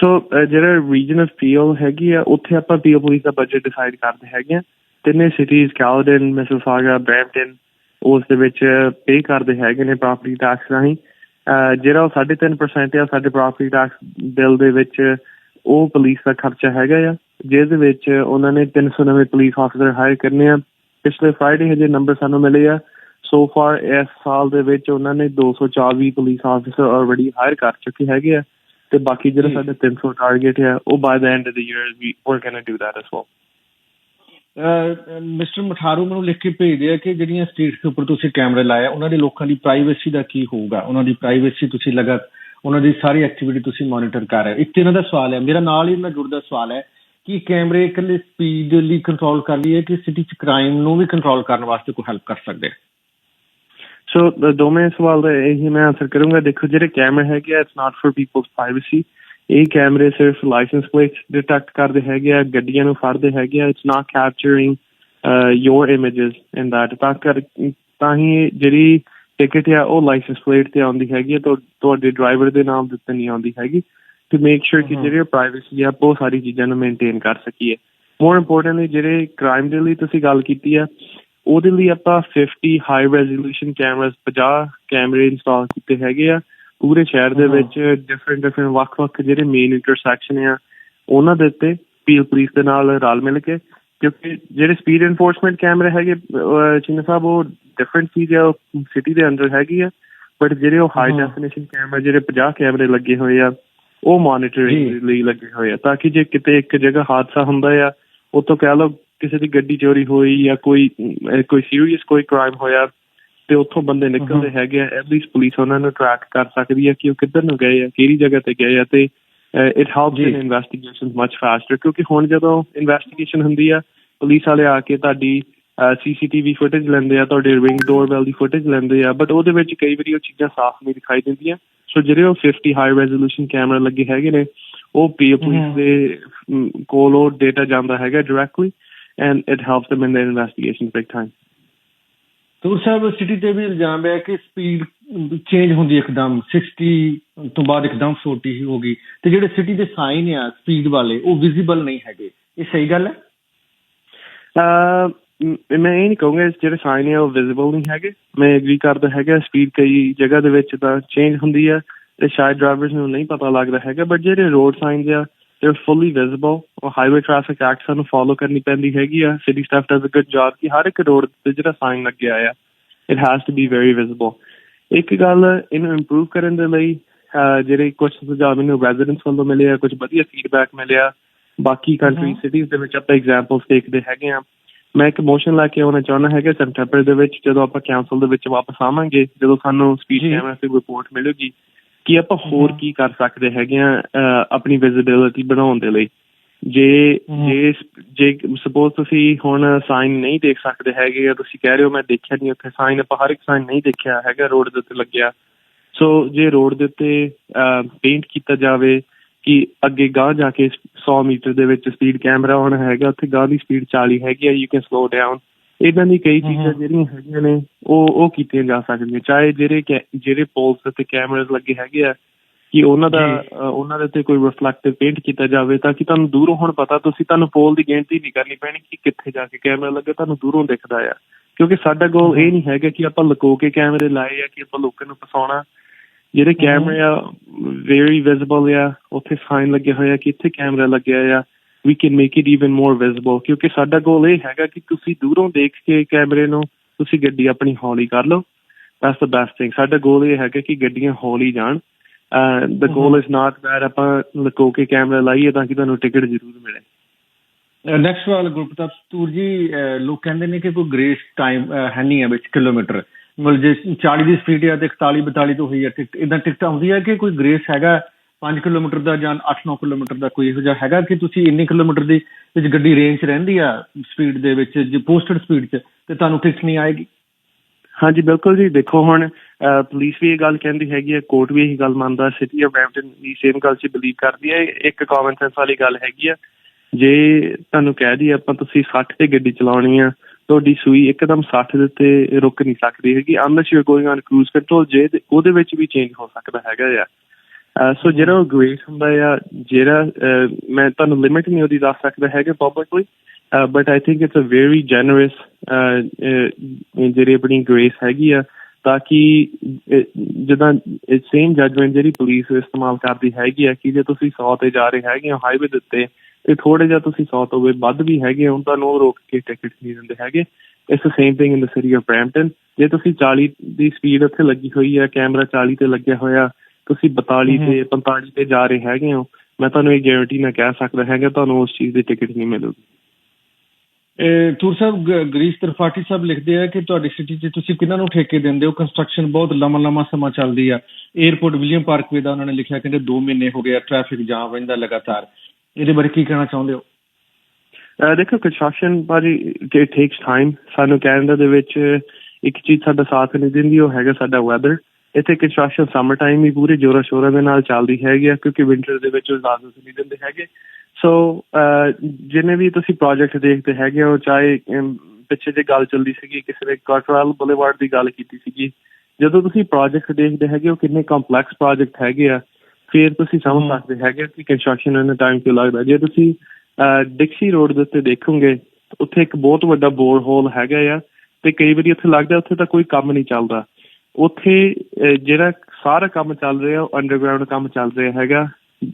ਸੋ ਜਿਹੜਾ ਰੀਜਨ ਆਫ ਪੀਓ ਹੈਗੀ ਆ ਉੱਥੇ ਆਪਾਂ ਪੀਓ ਪੁਲਿਸ ਦਾ ਬਜਟ ਡਿਸਾਈਡ ਕਰਦੇ ਹੈਗੇ ਆ। ਤਿੰਨੇ ਸਿਟੀਜ਼ ਕੈਲਡਨ ਮਿਸਿਸਾਗਾ ਬ੍ਰੈਂਪਟਨ ਉਸ ਦੇ ਵਿੱਚ ਪੇ ਕਰਦੇ ਹੈਗੇ ਨੇ ਪ੍ਰਾਪਰਟੀ ਟੈਕਸ ਰਾਹੀਂ। ਜਿਹੜਾ ਉਹ 3.5% ਆ ਸਾਡੇ ਪ੍ਰਾਪਰਟੀ ਟੈਕਸ ਬਿੱਲ ਦੇ ਵਿੱਚ ਉਹ ਪੁਲਿਸ ਦਾ ਖਰਚਾ ਹੈਗਾ ਆ ਜਿਹਦੇ ਵਿੱਚ ਉਹਨਾਂ ਨੇ 300 ਨਵੇਂ ਪੁਲਿਸ ਆਫੀਸਰ ਹਾਇਰ ਕਰਨੇ ਆ। ਪਿਛਲੇ ਫਰਾਈਡੇ ਹਜੇ ਨੰਬਰ ਸਾਨੂੰ ਮਿਲੇ ਆ। ਸੋ ਫਾਰ ਇਸ ਸਾਲ ਦੇ ਵਿੱਚ ਉਹਨਾਂ ਨੇ 224 ਪੁਲਿਸ ਆਫੀਸਰ ਆਲਰੇਡੀ ਹਾਇਰ ਕਰ ਚੁੱਕੇ ਹੈਗੇ ਆ। ਤੇ ਬਾਕੀ ਜਿਹੜਾ। ਸਾਡਾ 300 ਟਾਰਗੇਟ ਹੈ ਉਹ ਬਾय ਦਾ ਐਂਡ ਆਫ the year ਵੀ we're going to do that as well. Mister Matharu ਮੈਨੂੰ ਲਿਖ ਕੇ ਭੇਜਦੇ ਆ ਕਿ ਜਿਹੜੀਆਂ ਸਟਰੀਟਸ ਦੇ ਉੱਪਰ ਤੁਸੀਂ ਕੈਮਰੇ ਲਾਏ ਆ ਉਹਨਾਂ ਦੇ ਲੋਕਾਂ ਦੀ ਪ੍ਰਾਈਵੇਸੀ ਦਾ ਕੀ ਹੋਊਗਾ? ਉਹਨਾਂ ਦੀ ਪ੍ਰਾਈਵੇਸੀ ਤੁਸੀਂ ਲਗਾ ਉਹਨਾਂ ਦੀ ਸਾਰੀ ਐਕਟੀਵਿਟੀ ਤੁਸੀਂ ਮੋਨੀਟਰ ਕਰ ਰਹੇ ਹੋ। ਇੱਕ ਤੇ ਇਹਨਾਂ ਦਾ ਸਵਾਲ ਹੈ, ਮੇਰਾ ਨਾਲ ਹੀ ਨਾਲ ਜੁੜਦਾ ਸਵਾਲ ਹੈ ਕਿ ਕੈਮਰੇ ਇਕੱਲੇ ਸਪੀਡ ਲਈ ਕੰਟਰੋਲ ਕਰ ਲਈਏ ਕਿ ਸਿਟੀ 'ਚ ਕ੍ਰਾਈਮ ਨੂੰ ਵੀ ਕੰਟਰੋਲ ਕਰਨ ਵਾਸਤੇ ਕੋਈ ਹੈਲਪ ਕਰ ਸਕਦੇ ਸੋ ਦੋਵੇਂ ਸਵਾਲ ਦਾ ਇਹੀ ਮੈਂ ਆਨਸਰ ਕਰੂੰਗਾ। ਦੇਖੋ, ਜਿਹੜੇ ਕੈਮਰੇ ਹੈਗੇ ਆ it's not for peoples privacy ਇਹ ਕੈਮਰੇ ਸਿਰਫ ਲਾਇਸੈਂਸ ਪਲੇਟ ਡਿਟੈਕਟ ਕਰਦੇ ਹੈਗੇ ਆ, ਗੱਡੀਆਂ ਨੂੰ ਫੜਦੇ ਹੈਗੇ ਆ it's not capturing your images in that ਤਾਂ ਕਰ, ਤਾਂ ਹੀ ਇਹ ਜਿਹੜੀ ਟਿਕਟ ਆ ਉਹ ਲਾਇਸੈਂਸ ਪਲੇਟ ਤੇ ਆਉਂਦੀ ਹੈਗੀ ਹੈ ਤੁਹਾ- ਤੁਹਾਡੇ ਡਰਾਈਵਰ ਦੇ ਨਾਮ ਦੇ ਉੱਤੇ ਨਹੀਂ ਆਉਂਦੀ ਹੈਗੀ ਟੂ ਮੇਕ ਸ਼ੋਰ ਕਿ। ਜਿਹੜੀ ਪ੍ਰਾਈਵੇਸੀ ਆ ਉਹ ਸਾਰੀ ਚੀਜ਼ਾਂ ਨੂੰ ਮੇਨਟੇਨ ਕਰ ਸਕੀਏ ਮੋਰ ਇੰਪੋਰਟੈਂਟਲੀ ਜਿਹੜੇ ਕ੍ਰਾਈਮ ਦੇ ਲਈ ਤੁਸੀਂ ਗੱਲ ਕੀਤੀ ਆ ਉਹਦੇ ਲਈ ਆਪਾਂ 50 ਹਾਈ ਰੈਜ਼ੋਲੂਸ਼ਨ ਕੈਮਰਾਸ 50 ਕੈਮਰੇ ਇੰਸਟਾਲ ਕੀਤੇ ਹੈਗੇ ਆ ਪੂਰੇ ਸ਼ਹਿਰ ਦੇ। ਵਿੱਚ ਡਿਫਰੈਂਟ ਡਿਫਰੈਂਟ ਵੱਖ-ਵੱਖ ਜਿਹੜੇ ਮੇਨ ਇੰਟਰਸੈਕਸ਼ਨ ਆ ਉਹਨਾਂ ਦੇ ਉੱਤੇ ਪੀਲ ਪੁਲਿਸ ਦੇ ਨਾਲ ਰਲ ਮਿਲ ਕੇ ਕਿਉਂਕਿ ਜਿਹੜੇ ਸਪੀਡ ਐਨਫੋਰਸਮੈਂਟ ਕੈਮਰੇ ਹੈਗੇ ਚਿੰਨਾ ਸਾਹਿਬ ਉਹ ਡਿਫਰੈਂਟ ਚੀਜ਼ ਆ ਸਿਟੀ ਦੇ ਅੰਦਰ ਹੈਗੀ ਆ ਬਟ ਜਿਹੜੇ ਉਹ ਹਾਈ। ਡੈਫੀਨੇਸ਼ਨ ਕੈਮਰੇ ਜਿਹੜੇ 50 ਕੈਮਰੇ ਲੱਗੇ ਹੋਏ ਆ ਉਹ ਮੋਨੀਟਰਿੰਗ। ਲਈ ਲੱਗੇ ਹੋਏ ਆ ਤਾਂ ਕਿ ਜੇ ਕਿਤੇ ਇੱਕ ਜਗ੍ਹਾ ਹਾਦਸਾ ਹੁੰਦਾ ਆ ਉਤੋਂ ਕਹਿ ਲਓ ਕਿਸੇ ਦੀ ਗੱਡੀ ਚੋਰੀ ਹੋਈ ਜਾਂ ਕੋਈ ਕੋਈ ਸੀਰੀਅਸ ਕੋਈ ਕ੍ਰਾਈਮ ਹੋਇਆ ਤੇ ਉੱਥੋਂ ਬੰਦੇ ਨਿਕਲਦੇ। ਹੈਗੇ ਆ ਐਟਲੀਸਟ ਪੁਲਿਸ ਉਹਨਾਂ ਨੂੰ ਟਰੈਕ ਕਰ ਸਕਦੀ ਹੈ ਕਿ ਉਹ ਕਿੱਧਰ ਨੂੰ ਗਏ ਆ ਕਿਹੜੀ ਜਗ੍ਹਾ ਤੇ ਗਏ ਆ ਤੇ it helps. In investigation much faster ਕਿਉਂਕਿ ਹੁਣ ਜਦੋਂ ਇਨਵੈਸਟੀਗੇਸ਼ਨ ਹੁੰਦੀ ਆ ਪੁਲਿਸ ਵਾਲੇ ਆ ਕੇ ਤੁਹਾਡੀ ਸੀਸੀਟੀਵੀ ਫੁਟੇਜ ਲੈਂਦੇ ਆ ਤੁਹਾਡੇ ਰਿੰਗ ਡੋਰਬੈਲ ਦੀ ਫੁਟੇਜ ਲੈਂਦੇ ਆ ਬਟ ਉਹਦੇ ਵਿੱਚ ਕਈ ਵਾਰੀ ਉਹ ਚੀਜ਼ਾਂ ਸਾਫ਼ ਨਹੀਂ ਦਿਖਾਈ ਦਿੰਦੀਆਂ ਸੋ ਜਿਹੜੇ ਉਹ 50 ਹਾਈ ਰੈਜ਼ੋਲੂਸ਼ਨ ਕੈਮਰਾ ਲੱਗੇ ਹੈਗੇ ਨੇ ਉਹ। ਪੁਲਿਸ ਦੇ ਕੋਲ ਉਹ ਡਾਟਾ ਜਾਂਦਾ ਹੈਗਾ directly and it helps them in their investigation big time Toor Sahib city ਤੇ ਵੀ ਇਲਜ਼ਾਮ ਹੈ ਕਿ ਸਪੀਡ ਚੇਂਜ ਹੁੰਦੀ ਇੱਕਦਮ 60 ਤੋਂ ਬਾਅਦ ਇੱਕਦਮ 40 ਹੀ ਹੋ ਗਈ। ਤੇ ਜਿਹੜੇ ਸਿਟੀ ਦੇ ਸਾਈਨ ਆ ਸਪੀਡ ਵਾਲੇ, ਉਹ ਵਿਜ਼ੀਬਲ ਨਹੀਂ ਹੈਗੇ। ਇਹ ਸਹੀ ਗੱਲ ਹੈ? ਮੈਂ ਇਹ ਨਹੀਂ ਕਹੂੰਗਾ ਇਸ ਜਿਹੜੇ ਸਾਈਨ ਆ, ਉਹ ਵਿਜ਼ੀਬਲ ਨਹੀਂ ਹੈਗੇ। ਮੈਂ ਐਗਰੀ ਕਰਦਾ ਹੈਗਾ ਸਪੀਡ ਕਈ ਜਗ੍ਹਾ ਦੇ ਵਿੱਚ ਤਾਂ ਚੇਂਜ ਹੁੰਦੀ ਆ। ਤੇ ਸ਼ਾਇਦ ਡਰਾਈਵਰਸ ਨੂੰ ਨਹੀਂ ਪਤਾ ਲੱਗਦਾ ਹੈਗਾ ਬਟ ਜਿਹੜੇ ਰੋਡ ਸਾਈਨਸ ਆ ਦੇ ਫੁੱਲੀ ਵਿਜ਼ੀਬਲ ਉਹ ਹਾਈਵੇ ਟ੍ਰੈਫਿਕ ਐਕਟ ਸਾਨੂੰ ਫੋਲੋ ਕਰਨੀ ਪੈਂਦੀ ਹੈਗੀ ਆ। City staff does a good job ਕਿ ਹਰ ਇੱਕ ਰੋਡ ਤੇ ਜਿਹੜਾ ਸਾਈਨ ਲੱਗਿਆ ਆ it has to be very visible ਇੱਕ ਗੱਲ ਇਹਨੂੰ ਇੰਪਰੂਵ ਕਰਨ ਦੇ ਲਈ ਜਿਹੜੇ ਕੁਝ ਸੁਝਾਅ ਮੈਨੂੰ ਰੈਜ਼ੀਡੈਂਟਸ ਵੱਲੋਂ ਮਿਲੇ ਆ ਕੁਝ ਵਧੀਆ ਫੀਡਬੈਕ ਮਿਲਿਆ ਬਾਕੀ ਕੰਟਰੀ। ਸਿਟੀਜ਼ ਦੇ ਵਿੱਚ ਆਪਾਂ ਐਗਜ਼ਾਮਪਲਸ ਦੇਖਦੇ ਹੈਗੇ ਆ। ਮੈਂ ਇੱਕ ਮੋਸ਼ਨ ਲੈ ਕੇ ਆਉਣਾ ਚਾਹੁੰਦਾ ਹੈਗਾ ਸੈਪਟੈਂਬਰ ਦੇ ਵਿੱਚ ਜਦੋਂ ਆਪਾਂ ਕਾਉਂਸਲ ਦੇ ਵਿੱਚ ਵਾਪਸ ਆਵਾਂਗੇ ਜਦੋਂ ਸਾਨੂੰ ਸਪੀਡ ਜੀ। ਕੈਮਰਾ ਤੇ ਰਿਪੋਰਟ ਮਿਲੇਗੀ। ਕਿ ਆਪਾਂ ਹੋਰ। ਕੀ ਕਰ ਸਕਦੇ ਹੈਗੇ ਆ ਆਪਣੀ ਵਿਜ਼ਿਬਿਲਿਟੀ ਬਣਾਉਣ ਦੇ ਲਈ ਜੇ। ਜੇ ਜੇ ਸਪੋਜ਼ ਤੁਸੀਂ ਹੁਣ ਸਾਈਨ ਨਹੀਂ ਦੇਖ ਸਕਦੇ ਹੈਗੇ ਜਾਂ ਤੁਸੀਂ ਕਹਿ ਰਹੇ ਹੋ ਮੈਂ ਦੇਖਿਆ ਨਹੀਂ ਉੱਥੇ ਸਾਈਨ ਆਪਾਂ ਹਰ ਇੱਕ ਸਾਈਨ ਨਹੀਂ ਦੇਖਿਆ ਹੈਗਾ ਰੋਡ ਦੇ ਉੱਤੇ ਲੱਗਿਆ ਸੋ ਜੇ ਰੋਡ ਦੇ ਉੱਤੇ ਪੇਂਟ ਕੀਤਾ ਜਾਵੇ ਕਿ ਅੱਗੇ ਗਾਂ ਜਾ ਕੇ 100 ਮੀਟਰ ਦੇ ਵਿੱਚ ਸਪੀਡ ਕੈਮਰਾ ਹੋਣਾ ਹੈਗਾ ਉੱਥੇ ਗਾਂ ਦੀ ਸਪੀਡ 40 ਹੈਗੀ ਆ ਯੂ ਕੈਨ ਸਲੋ ਡਾਊਨ ਇਦਾਂ ਦੀ ਕਈ ਚੀਜ਼ਾਂ। ਜਿਹੜੀਆਂ ਹੈਗੀਆਂ ਨੇ ਉਹ ਉਹ ਕੀਤੀਆਂ ਜਾ ਸਕਦੀਆਂ। ਚਾਹੇ ਜਿਹੜੇ ਜਿਹੜੇ ਪੋਲਸ ਤੇ ਕੈਮਰਾਸ ਲੱਗੇ ਹੈਗੇ ਆ ਕਿ ਉਹਨਾਂ ਦਾ ਉਹਨਾਂ ਦੇ ਉੱਤੇ ਕੋਈ ਰਿਫਲੈਕਟਿਵ ਪੇਂਟ ਕੀਤਾ ਜਾਵੇ ਤਾਂ ਕਿ ਤੁਹਾਨੂੰ ਦੂਰੋਂ ਹੁਣ ਪਤਾ ਤੁਸੀਂ ਤੁਹਾਨੂੰ ਪੋਲ ਦੀ ਗਿਣਤੀ ਨਹੀਂ ਕਰਨੀ ਪੈਣੀ ਕਿ ਕਿੱਥੇ ਜਾ ਕੇ ਕੈਮਰਾ ਲੱਗਾ ਤੁਹਾਨੂੰ ਦੂਰੋਂ ਦਿਖਦਾ ਆ। ਕਿਉਂਕਿ ਸਾਡਾ ਗੋਲ ਇਹ ਨਹੀਂ ਹੈਗਾ ਕਿ ਆਪਾਂ ਲੁਕੋ ਕੇ ਕੈਮਰੇ ਲਾਏ ਆ ਕਿ ਆਪਾਂ ਲੋਕਾਂ ਨੂੰ ਫਸਾਉਣਾ। ਜਿਹੜੇ ਕੈਮਰੇ ਆ ਵੈਰੀ ਵਿਜ਼ੀਬਲ ਆ ਉੱਥੇ ਸਾਈਨ ਲੱਗੇ ਹੋਏ ਆ ਕਿ ਇੱਥੇ ਕੈਮਰਾ ਲੱਗਿਆ ਆ। We can make it even more visible ਕਿਉਂਕਿ ਸਾਡਾ ਗੋਲ ਇਹ ਹੈਗਾ ਕਿ ਤੁਸੀਂ ਦੂਰੋਂ ਦੇਖ ਕੇ ਕੈਮਰੇ ਨੂੰ ਤੁਸੀਂ ਗੱਡੀ ਆਪਣੀ ਹੌਲੀ ਕਰ ਲਓ। ਦੈਟਸ ਦ ਬੈਸਟ ਥਿੰਗ ਸਾਡਾ ਗੋਲ ਇਹ ਹੈਗਾ ਕਿ ਗੱਡੀਆਂ ਹੌਲੀ ਜਾਣ। ਦ ਗੋਲ ਇਜ਼ ਨਾਟ ਦੈਟ ਆਪਾਂ ਲੁਕੋ ਕੇ ਕੈਮਰਾ ਲਾਈਏ ਤਾਂ ਕਿ ਤੁਹਾਨੂੰ ਟਿਕਟ ਜ਼ਰੂਰ ਮਿਲੇ। ਨੈਕਸਟ ਵਾਲਾ ਗਰੁੱਪ ਤਾਂ ਤੂਰ ਜੀ ਅਹ, ਲੋਕ ਕਹਿੰਦੇ ਨੇ ਕਿ ਕੋਈ ਗ੍ਰੇਸ ਟਾਈਮ ਹੈ ਨਹੀਂ ਹੈ ਵਿੱਚ ਕਿਲੋਮੀਟਰ। ਮਤਲਬ ਜੇ 40 ਦੀ ਸਪੀਡ ਹੈ ਤੇ 41 42 ਤੋਂ ਹੋਈ ਹੈ ਇਦਾਂ ਟਿਕਟ ਆਉਂਦੀ ਹੈ ਕਿ ਕੋਈ ਗ੍ਰੇਸ ਹੈਗਾ 5 ਕਿਲੋਮੀਟਰ ਦਾ ਜਾਂ 8-9 ਕਿਲੋਮੀਟਰ ਦਾ ਕੋਈ ਇਹੋ ਜਿਹਾ ਹੈਗਾ ਕਿ ਤੁਸੀਂ ਇੰਨੇ ਕਿਲੋਮੀਟਰ ਦੀ ਵਿੱਚ ਗੱਡੀ ਰੇਂਜ 'ਚ ਰਹਿੰਦੀ ਆ ਸਪੀਡ ਦੇ ਵਿੱਚ, ਜੇ ਪੋਸਟਡ ਸਪੀਡ 'ਚ, ਤੇ ਤੁਹਾਨੂੰ ਟਿਕਟ ਨਹੀਂ ਆਏਗੀ? ਹਾਂਜੀ, ਬਿਲਕੁਲ ਜੀ। ਦੇਖੋ ਹੁਣ ਪੁਲਿਸ ਵੀ ਇਹ ਗੱਲ ਕਹਿੰਦੀ ਹੈਗੀ ਹੈ ਕੋਰਟ ਵੀ ਇਹ ਗੱਲ ਮੰਨਦਾ ਸਿਟੀ ਆਫ ਬ੍ਰੈਂਪਟਨ ਵੀ ਸੇਮ ਗੱਲ 'ਚ ਬਿਲੀਵ ਕਰਦੀ ਹੈ ਇੱਕ ਕਾਮਨ ਸੈਂਸ ਵਾਲੀ ਗੱਲ ਹੈਗੀ ਆ। ਜੇ ਤੁਹਾਨੂੰ ਕਹਿ ਦਈਏ ਆਪਾਂ ਤੁਸੀਂ 60 ਤੇ ਗੱਡੀ ਚਲਾਉਣੀ ਆ, ਤੁਹਾਡੀ ਸੂਈ ਇੱਕਦਮ 60 ਦੇ ਉੱਤੇ ਰੁਕ ਨਹੀਂ ਸਕਦੀ ਹੈਗੀ unless you are going on cruise control ਜੇ ਉਹਦੇ ਵਿੱਚ ਵੀ ਚੇਂਜ ਹੋ ਸਕਦਾ ਹੈਗਾ ਆ। ਸੋ ਜਿਹੜਾ ਉਹ ਗ੍ਰੇਸ ਹੁੰਦਾ ਆ ਜਿਹੜਾ ਮੈਂ ਤੁਹਾਨੂੰ ਲਿਮਿਟ ਨਹੀਂ ਉਹਦੀ ਦੱਸ ਸਕਦਾ ਹੈਗਾ publicly but I think it's a very generous ਜਿਹੜੀ ਆਪਣੀ ਗ੍ਰੇਸ ਹੈਗੀ ਆ ਤਾਂ ਕਿ ਅਹ, ਸੇਮ ਜਜਮੈਂਟ ਜਿਹੜੀ ਪੁਲਿਸ ਇਸਤੇਮਾਲ ਕਰਦੀ ਹੈਗੀ ਆ ਕਿ ਜੇ ਤੁਸੀਂ 100 ਤੇ ਜਾ ਰਹੇ ਹੈਗੇ ਹੋ ਹਾਈਵੇ ਦੇ ਉੱਤੇ ਤੇ ਥੋੜੇ ਜਿਹਾ ਤੁਸੀਂ 100 ਤੋਂ ਵੱਧ ਵੀ ਹੈਗੇ ਹੋ ਤੁਹਾਨੂੰ ਉਹ ਰੋਕ ਕੇ ਟਿਕਟ ਨਹੀਂ ਦਿੰਦੇ ਹੈਗੇ। It's the same thing in the city of Brampton ਜੇ ਤੁਸੀਂ 40 ਦੀ ਸਪੀਡ ਉੱਥੇ ਲੱਗੀ ਹੋਈ ਆ ਕੈਮਰਾ 40 ਤੇ ਲੱਗਿਆ ਹੋਇਆ ਤੁਸੀਂ 42 ਤੇ 45 ਤੇ ਜਾ ਰਹੇ ਹੈਗੇ ਹੋ ਮੈਂ ਤੁਹਾਨੂੰ ਇਹ ਗਾਰੰਟੀ ਨਾ ਕਹਿ ਸਕਦਾ ਹੈਗਾ ਤੁਹਾਨੂੰ ਉਸ ਚੀਜ਼ ਦੀ ਟਿਕਟ ਨਹੀਂ ਮਿਲੂਗੀ। ਇਹ ਤੂਰ ਸਾਹਿਬ ਗਰੀਸ਼ ਤਰਫਾਟੀ ਸਾਹਿਬ ਲਿਖਦੇ ਆ ਕਿ ਤੁਹਾਡੀ ਸਿਟੀ 'ਚ ਤੁਸੀਂ ਕਿਹਨਾਂ ਨੂੰ ਠੇਕੇ ਦਿੰਦੇ ਹੋ? ਕੰਸਟਰਕਸ਼ਨ ਬਹੁਤ ਲੰਮਾ ਲੰਮਾ ਸਮਾਂ ਚੱਲਦੀ ਆ। 에어ਪੋਰਟ ਵਿਲੀਅਮ ਪਾਰਕਵੇ ਦਾ ਉਹਨਾਂ ਨੇ ਲਿਖਿਆ ਕਹਿੰਦੇ 2 ਮਹੀਨੇ ਹੋ ਗਏ ਆ ਟ੍ਰੈਫਿਕ ਜਾਮ ਰਹਿੰਦਾ ਲਗਾਤਾਰ। ਇਹਦੇ ਬਾਰੇ ਕੀ ਕਹਿਣਾ ਚਾਹੁੰਦੇ ਹੋ? ਦੇਖੋ ਕੰਸਟਰਕਸ਼ਨ ਬਾਰੇ ਇਟ ਟੇਕਸ ਟਾਈਮ ਸਾਨੂੰ ਕੈਨੇਡਾ ਦੇ ਵਿੱਚ ਇੱਕ ਚੀਜ਼ ਸਾਡਾ ਸਾਥ ਨਹੀਂ ਦਿੰਦੀ ਉਹ ਹੈਗਾ ਸਾਡਾ ਵੈਦਰ ਇੱਥੇ ਕੰਸਟਰਕਸ਼ਨ ਸਮਰ ਟਾਈਮ ਹੀ ਪੂਰੇ ਜੋਰਾਂ ਸ਼ੋਰਾਂ ਦੇ ਨਾਲ ਚੱਲਦੀ ਹੈਗੀ ਆ ਕਿਉਂਕਿ ਵਿੰਟਰ ਦੇ ਵਿੱਚ ਇਜਾਜ਼ਤ ਨਹੀਂ ਦਿੰਦੇ ਹੈਗੇ। ਸੋ ਜਿੰਨੇ ਵੀ ਤੁਸੀਂ ਪ੍ਰੋਜੈਕਟ ਦੇਖਦੇ ਹੈਗੇ ਹੋ ਚਾਹੇ ਪਿੱਛੇ ਜੇ ਗੱਲ ਚੱਲਦੀ ਸੀਗੀ ਕਿਸੇ ਨੇ ਕਾਟਰਲ ਬੁਲੇਵਾਰਡ ਦੀ ਗੱਲ ਕੀਤੀ ਸੀਗੀ ਜਦੋਂ ਤੁਸੀਂ ਪ੍ਰੋਜੈਕਟ ਦੇਖਦੇ ਹੈਗੇ ਉਹ ਕਿੰਨੇ ਕੰਪਲੈਕਸ ਪ੍ਰੋਜੈਕਟ ਹੈਗੇ ਆ ਫਿਰ ਤੁਸੀਂ ਸਮਝ। ਸਕਦੇ ਹੈਗੇ ਕਿ ਕੰਸਟਰਕਸ਼ਨ ਇਹਨਾਂ ਟਾਈਮ ਕਿਉਂ ਲੱਗਦਾ। ਜੇ ਤੁਸੀਂ ਡਿਕਸੀ ਰੋਡ ਦੇ ਉੱਤੇ ਦੇਖੋਗੇ ਉੱਥੇ ਇੱਕ ਬਹੁਤ ਵੱਡਾ ਬੋਰ ਹੋਲ ਹੈਗਾ ਆ ਤੇ ਕਈ ਵਾਰੀ ਉੱਥੇ ਲੱਗਦਾ ਉੱਥੇ ਤਾਂ ਕੋਈ ਕੰਮ ਨਹੀਂ ਚੱਲਦਾ। ਉੱਥੇ ਜਿਹੜਾ ਸਾਰਾ ਕੰਮ ਚੱਲ ਰਿਹਾ ਉਹ ਅੰਡਰਗਰਾਉਂਡ ਕੰਮ ਚੱਲ ਰਿਹਾ ਹੈਗਾ।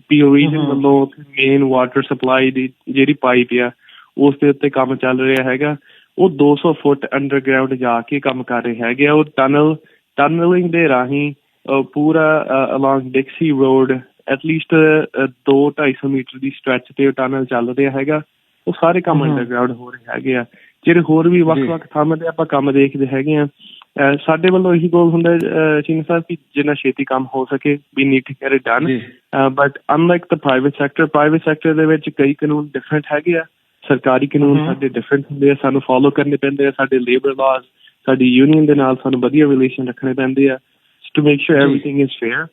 ਪੀਓ ਰੀਜਨ। ਵੱਲੋਂ ਮੇਨ ਵਾਟਰ ਸਪਲਾਈ ਦੀ ਜਿਹੜੀ ਪਾਈਪ ਆ ਉਸ ਦੇ ਉੱਤੇ ਕੰਮ ਚੱਲ ਰਿਹਾ ਹੈਗਾ। ਉਹ 200 ਫੁੱਟ ਅੰਡਰਗਰਾਉਂਡ ਜਾ ਕੇ ਕੰਮ ਕਰ ਰਹੇ ਹੈਗੇ ਆ। ਉਹ ਟਨਲ ਟਨਲਿੰਗ ਦੇ ਰਾਹੀਂ ਪੂਰਾ along Dixie road at least 2-250 metre the stretch ਤੇ ਉਹ ਟਨਲ ਚੱਲ ਰਿਹਾ ਹੈਗਾ। ਉਹ ਸਾਰੇ ਕੰਮ। ਅੰਡਰਗਰਾਉਂਡ ਹੋ ਰਹੇ ਹੈਗੇ ਆ। ਜਿਹੜੇ ਹੋਰ ਵੀ ਵੱਖ-ਵੱਖ ਥਾਵਾਂ ਤੇ ਆਪਾਂ ਕੰਮ ਦੇਖਦੇ ਹੈਗੇ ਆ ਸਾਡੇ ਵੱਲੋਂ ਇਹੀ ਗੋਲ ਹੁੰਦਾ ਚੀਨ ਸਾਹਿਬ ਕਿ ਜਿੰਨਾ ਛੇਤੀ ਕੰਮ ਹੋ ਸਕੇ we need to get it done but unlike the private sector private sector ਦੇ ਵਿੱਚ ਕਈ ਕਾਨੂੰਨ ਡਿਫਰੈਂਟ ਹੈਗੇ ਆ ਸਰਕਾਰੀ ਕਾਨੂੰਨ। ਸਾਡੇ ਡਿਫਰੈਂਟ ਹੁੰਦੇ ਆ ਸਾਨੂੰ ਫੋਲੋ ਕਰਨੇ ਪੈਂਦੇ ਆ ਸਾਡੇ ਲੇਬਰ ਲਾਜ਼ ਸਾਡੀ ਯੂਨੀਅਨ ਦੇ ਨਾਲ ਸਾਨੂੰ ਵਧੀਆ ਰਿਲੇਸ਼ਨ ਰੱਖਣੇ ਪੈਂਦੇ ਆ to make sure. Everything is fair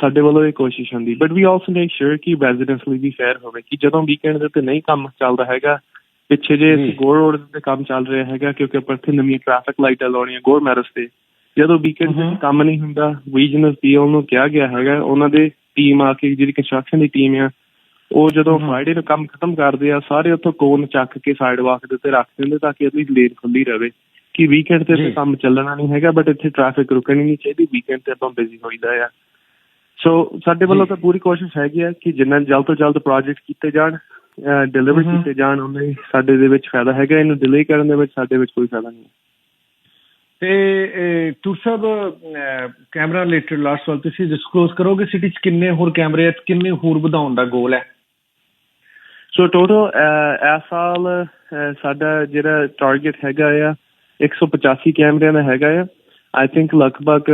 ਸਾਡੇ ਵੱਲੋਂ ਇਹ ਕੋਸ਼ਿਸ਼ ਹੁੰਦੀ but we also make sure ਕਿ ਰੈਜ਼ੀਡੈਂਟਸ ਲਈ ਵੀ ਫੇਅਰ ਹੋਵੇ ਕਿ ਜਦੋਂ ਵੀਕਐਂਡ ਦੇ ਉੱਤੇ ਨਹੀਂ ਕੰਮ ਚੱਲਦਾ ਹੈਗਾ ਪਿੱਛੇ ਜੇ। ਗੋਰ ਰੋਡ ਤੇ ਕੰਮ ਚੱਲ ਰਿਹਾ ਹੈਗਾ ਕਿਉਂਕਿ ਆਪਾਂ ਇੱਥੇ ਨਵੀਂ ਟ੍ਰੈਫਿਕ ਲਾਈਟਾਂ ਲਾਉਣੀਆਂ ਗੋਰ ਮੈਰਸ ਤੇ ਜਦੋਂ ਵੀਕਐਂਡ ਤੇ। ਕੰਮ ਨਹੀਂ ਹੁੰਦਾ ਰੀਜਨਲ ਪੀਓ ਨੂੰ ਕਿਹਾ ਗਿਆ ਹੈਗਾ ਉਹਨਾਂ ਦੇ ਟੀਮ ਆ ਕੇ ਜਿਹੜੀ ਕੰਸਟਰਕਸ਼ਨ ਦੀ ਟੀਮ ਆ ਉਹ ਜਦੋਂ। ਫਰਾਈਡੇ ਨੂੰ ਕੰਮ ਖਤਮ ਕਰਦੇ ਆ ਸਾਰੇ ਉੱਥੋਂ ਕੋਨ ਚੱਕ ਕੇ ਸਾਈਡ ਵਾਕ ਦੇ ਉੱਤੇ ਰੱਖ ਦਿੰਦੇ ਤਾਂ ਕਿ ਅਗਲੀ ਲੇਨ ਖੁੱਲੀ ਰਵੇ ਕਿ ਵੀਕਐਂਡ ਤੇ ਕੰਮ ਚੱਲਣਾ ਨਹੀਂ ਹੈਗਾ ਬਟ ਇੱਥੇ ਟ੍ਰੈਫਿਕ ਰੁਕਣੀ ਨਹੀਂ ਚਾਹੀਦੀ ਵੀਕਐਂਡ ਤੇ ਆਪਾਂ ਬਿਜ਼ੀ ਹੋਈਦਾ ਆ ਸੋ ਸਾਡੇ ਵੱਲੋਂ। ਤਾਂ ਪੂਰੀ ਕੋਸ਼ਿਸ਼ ਹੈਗੀ ਆ ਕਿ ਜਿੰਨਾ ਜਲਦ ਤੋਂ ਜਲਦ ਪ੍ਰੋਜੈਕਟ ਕੀਤੇ ਜਾਣ ਡਿਲੀਵਰ। ਕੀਤੇ ਜਾਣ ਉਹਨੇ ਸਾਡੇ ਦੇ ਵਿੱਚ ਫਾਇਦਾ ਹੈਗਾ ਇਹਨੂੰ ਡਿਲੇ ਕਰਨ ਦੇ ਵਿੱਚ ਸਾਡੇ ਵਿੱਚ ਕੋਈ ਫਾਇਦਾ ਨਹੀਂ। ਤੇ ਟੂਰ ਸਾਹਿਬ ਕੈਮਰਾ ਰਿਲੇਟਡ ਲਾਸਟ ਸਵਾਲ ਤੁਸੀਂ ਡਿਸਕਲੋਜ਼ ਕਰੋਗੇ ਸਿਟੀ 'ਚ ਕਿੰਨੇ ਹੋਰ ਕੈਮਰੇ ਆ ਕਿੰਨੇ ਹੋਰ ਵਧਾਉਣ ਦਾ ਗੋਲ ਹੈ? ਸੋ ਟੋਟਲ ਇਸ ਸਾਲ ਸਾਡਾ ਜਿਹੜਾ ਟਾਰਗੇਟ ਹੈਗਾ ਆ 185 ਕੈਮਰਿਆਂ ਦਾ ਹੈਗਾ ਆ। ਆਈ ਥਿੰਕ ਲਗਭਗ